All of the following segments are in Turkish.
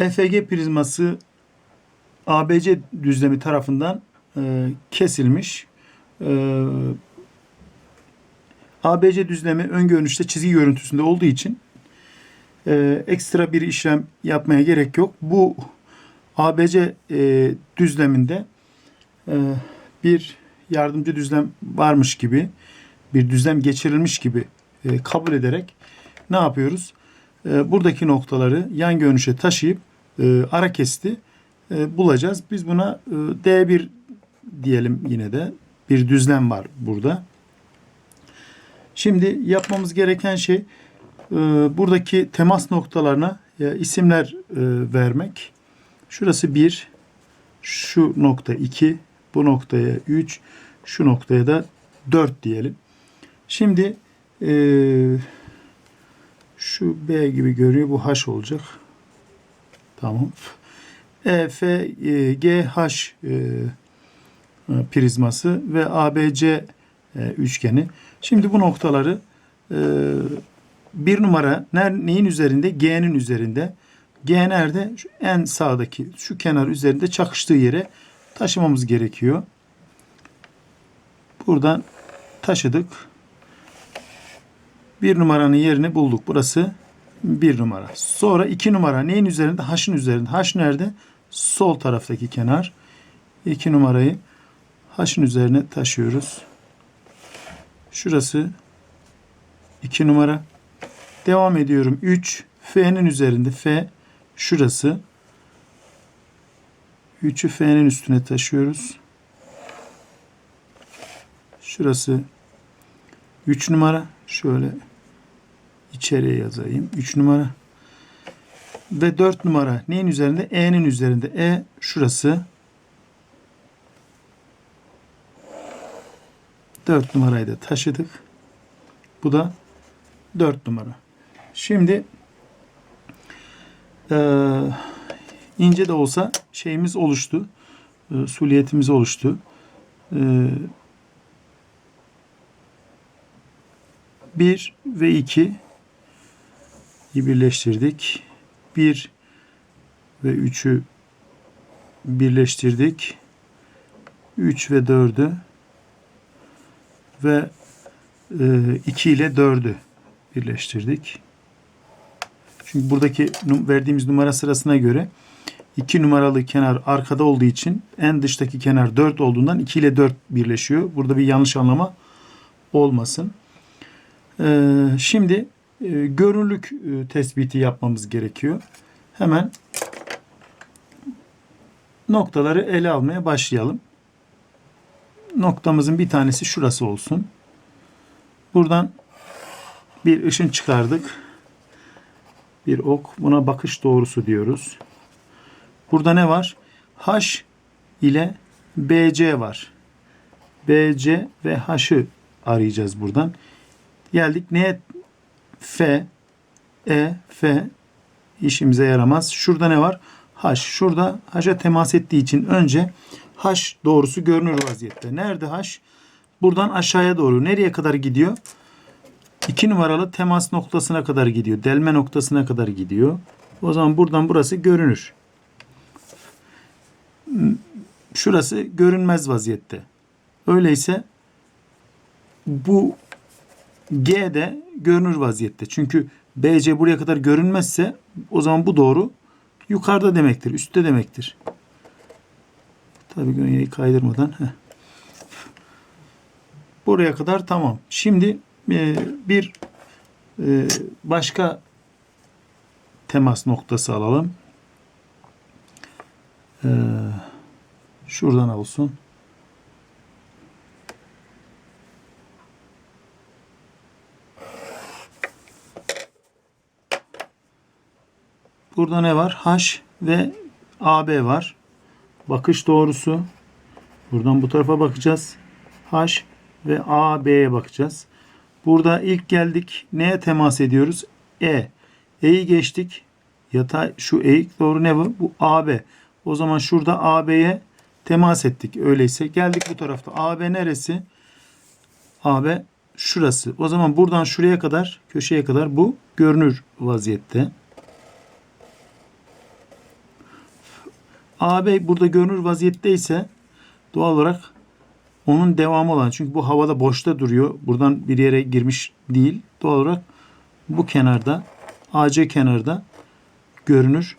EFG prizması ABC düzlemi tarafından e, kesilmiş. E, ABC düzlemi ön görünüşte çizgi görüntüsünde olduğu için e, ekstra bir işlem yapmaya gerek yok. Bu ABC e, düzleminde e, bir yardımcı düzlem varmış gibi, bir düzlem geçirilmiş gibi e, kabul ederek ne yapıyoruz? E, buradaki noktaları yan görünüşe taşıyıp e, ara kesti e, bulacağız. Biz buna e, D1 diyelim yine de. Bir düzlem var burada. Şimdi yapmamız gereken şey e, buradaki temas noktalarına e, isimler e, vermek. Şurası 1, şu nokta 2, bu noktaya 3, şu noktaya da 4 diyelim. Şimdi e, şu B gibi görünüyor. Bu H olacak. Tamam. E, F, e, G, H e, e, prizması ve ABC e, üçgeni. Şimdi bu noktaları e, bir numara ner, neyin üzerinde? G'nin üzerinde. G nerede? Şu en sağdaki şu kenar üzerinde çakıştığı yere taşımamız gerekiyor. Buradan taşıdık. Bir numaranın yerini bulduk. Burası bir numara. Sonra iki numara neyin üzerinde? H'ın üzerinde. H nerede? Sol taraftaki kenar. İki numarayı H'ın üzerine taşıyoruz. Şurası 2 numara. Devam ediyorum. 3 F'nin üzerinde F şurası. 3'ü F'nin üstüne taşıyoruz. Şurası 3 numara. Şöyle içeriye yazayım. 3 numara. Ve 4 numara neyin üzerinde? E'nin üzerinde. E şurası. 4 numarayı da taşıdık. Bu da 4 numara. Şimdi eee, ince de olsa şeyimiz oluştu. E, suliyetimiz oluştu. E, 1 ve 2 birleştirdik. 1 ve 3'ü birleştirdik. 3 ve 4'ü ve e, 2 ile 4'ü birleştirdik. Çünkü buradaki verdiğimiz numara sırasına göre 2 numaralı kenar arkada olduğu için en dıştaki kenar 4 olduğundan 2 ile 4 birleşiyor. Burada bir yanlış anlama olmasın. Ee, şimdi e, görünürlük e, tespiti yapmamız gerekiyor. Hemen noktaları ele almaya başlayalım noktamızın bir tanesi şurası olsun. Buradan bir ışın çıkardık. Bir ok. Buna bakış doğrusu diyoruz. Burada ne var? H ile BC var. BC ve H'ı arayacağız buradan. Geldik neye? F, E, F işimize yaramaz. Şurada ne var? H. Şurada H'a temas ettiği için önce H doğrusu görünür vaziyette. Nerede H? Buradan aşağıya doğru. Nereye kadar gidiyor? 2 numaralı temas noktasına kadar gidiyor. Delme noktasına kadar gidiyor. O zaman buradan burası görünür. Şurası görünmez vaziyette. Öyleyse bu G de görünür vaziyette. Çünkü BC buraya kadar görünmezse o zaman bu doğru yukarıda demektir, üstte demektir. Tabii gönyeyi kaydırmadan. Heh. Buraya kadar tamam. Şimdi e, bir e, başka temas noktası alalım. E, şuradan olsun. Burada ne var? H ve AB var. Bakış doğrusu. Buradan bu tarafa bakacağız. H ve AB'ye bakacağız. Burada ilk geldik. Neye temas ediyoruz? E. E'yi geçtik. Yatay şu eğik doğru ne bu? Bu AB. O zaman şurada AB'ye temas ettik. Öyleyse geldik bu tarafta. AB neresi? AB şurası. O zaman buradan şuraya kadar, köşeye kadar bu görünür vaziyette. AB burada görünür vaziyetteyse doğal olarak onun devamı olan çünkü bu havada boşta duruyor. Buradan bir yere girmiş değil. Doğal olarak bu kenarda AC kenarda görünür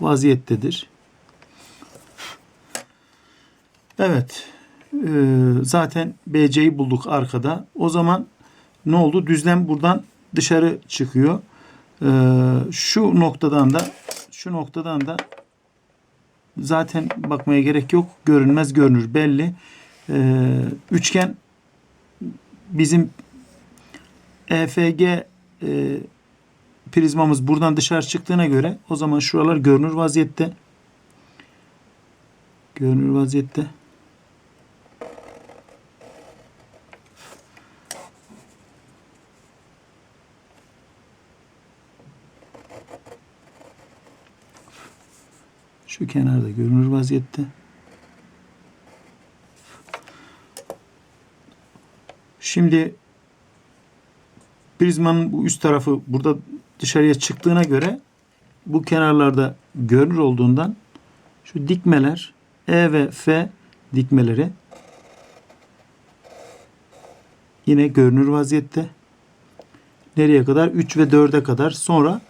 vaziyettedir. Evet. Ee, zaten BC'yi bulduk arkada. O zaman ne oldu? Düzlem buradan dışarı çıkıyor. Ee, şu noktadan da şu noktadan da zaten bakmaya gerek yok. Görünmez görünür belli. Ee, üçgen bizim EFG e, prizmamız buradan dışarı çıktığına göre o zaman şuralar görünür vaziyette. Görünür vaziyette. Kenarda görünür vaziyette. Şimdi prizmanın bu üst tarafı burada dışarıya çıktığına göre bu kenarlarda görünür olduğundan şu dikmeler E ve F dikmeleri yine görünür vaziyette. Nereye kadar? 3 ve 4'e kadar. Sonra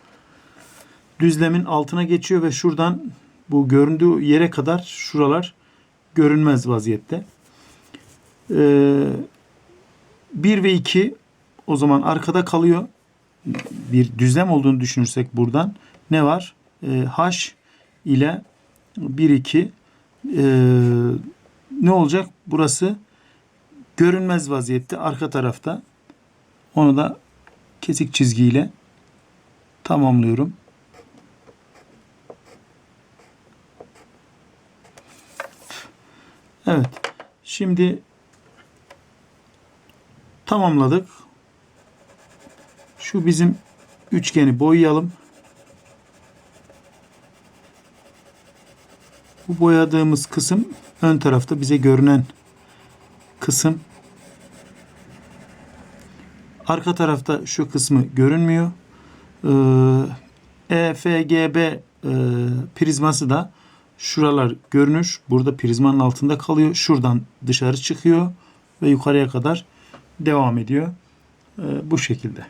düzlemin altına geçiyor ve şuradan bu göründüğü yere kadar şuralar görünmez vaziyette. Ee, 1 ve 2 o zaman arkada kalıyor. Bir düzlem olduğunu düşünürsek buradan ne var? Ee, H ile 1 2 ee, ne olacak? Burası görünmez vaziyette arka tarafta. Onu da kesik çizgiyle tamamlıyorum. Evet. Şimdi tamamladık. Şu bizim üçgeni boyayalım. Bu boyadığımız kısım ön tarafta bize görünen kısım. Arka tarafta şu kısmı görünmüyor. Ee, EFGB e, prizması da şuralar görünür. Burada prizmanın altında kalıyor. Şuradan dışarı çıkıyor ve yukarıya kadar devam ediyor. Ee, bu şekilde.